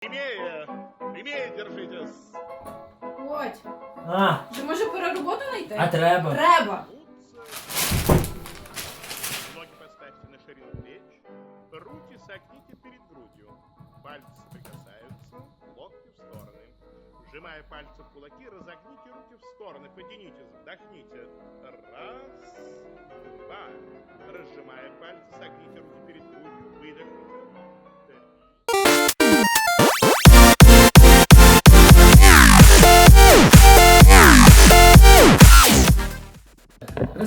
Прямее, прямее держитесь. Ходь. А, Ти може пора роботу знайти? а треба. Треба. Ноги поставьте на ширину плеч, руки согните перед грудью. Пальцы соприкасаются, локти в стороны. Сжимая пальцы в кулаки, разогните руки в стороны, потянитесь, вдохните. Раз, два. Разжимая пальцы, согните руки перед грудью, выдохните.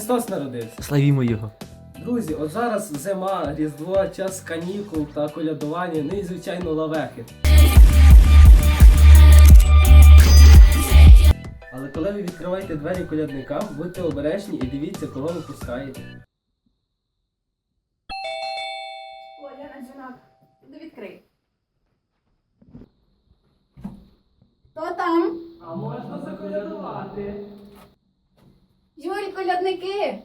Христос народився. Славімо його. Друзі, от зараз зима, різдво, час канікул та колядування, ну і звичайно лавехи. Але коли ви відкриваєте двері колядникам, будьте обережні і дивіться, кого ви пускаєте. Оля на дзвінок. Іди відкрий. Хто там? А можна заколядувати? Юль, колядники.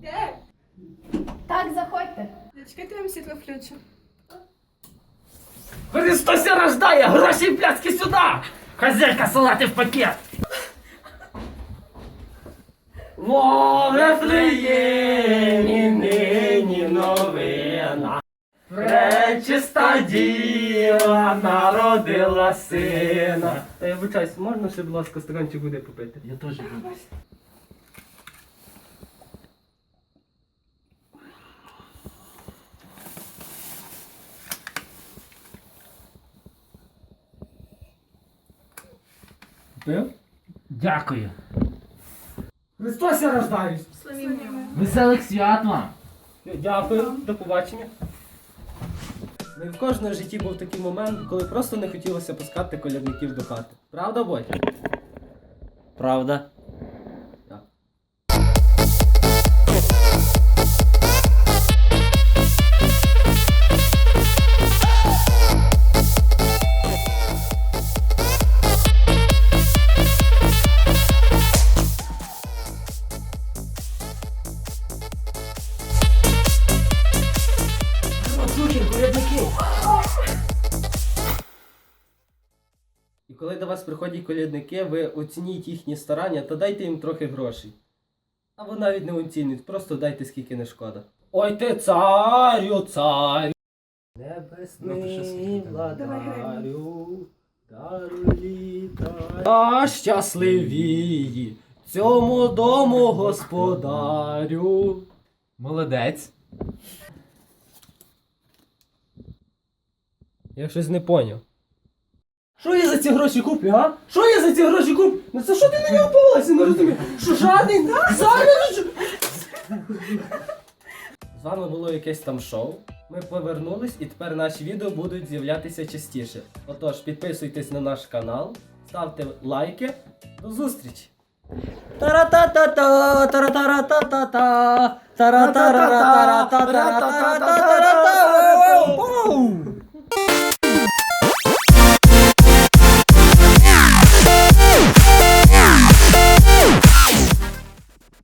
Де? Так, заходьте. Чекайте, я вам світло включу. Христос рождає! Гроші і пляцки сюди! Хазяйка салати в пакет! Во Вифлеємі нині новина. Пречиста діва народила сина. Та я можна ще, будь ласка, стаканчик води попити? Я теж буду. Дякую. Христос я рождаюсь! Веселих свят вам! Дякую, до побачення. В кожному житті був такий момент, коли просто не хотілося пускати колядників до хати. Правда, Бодь? Правда? І коли до вас приходять колядники, ви оцініть їхні старання та дайте їм трохи грошей. Або навіть не оцініть, просто дайте скільки не шкода. Ой ти царю, царю, Ну, небесний Давай, владарю, даруй літа. Та щасливії цьому дому господарю. Молодець. Я щось не поняв. Що я за ці гроші куплю, а? Що я за ці гроші куплю? Ну це що ти на нього повелася, не розумію? Що жадний? Зараз! З вами було якесь там шоу. Ми повернулись і тепер наші відео будуть з'являтися частіше. Отож, підписуйтесь на наш канал, ставте лайки. До зустрічі! Та-ра-та-та-та, та-ра-та-ра-та-та-та, та-ра-та-ра-та-ра-та-та-та-та-та-та.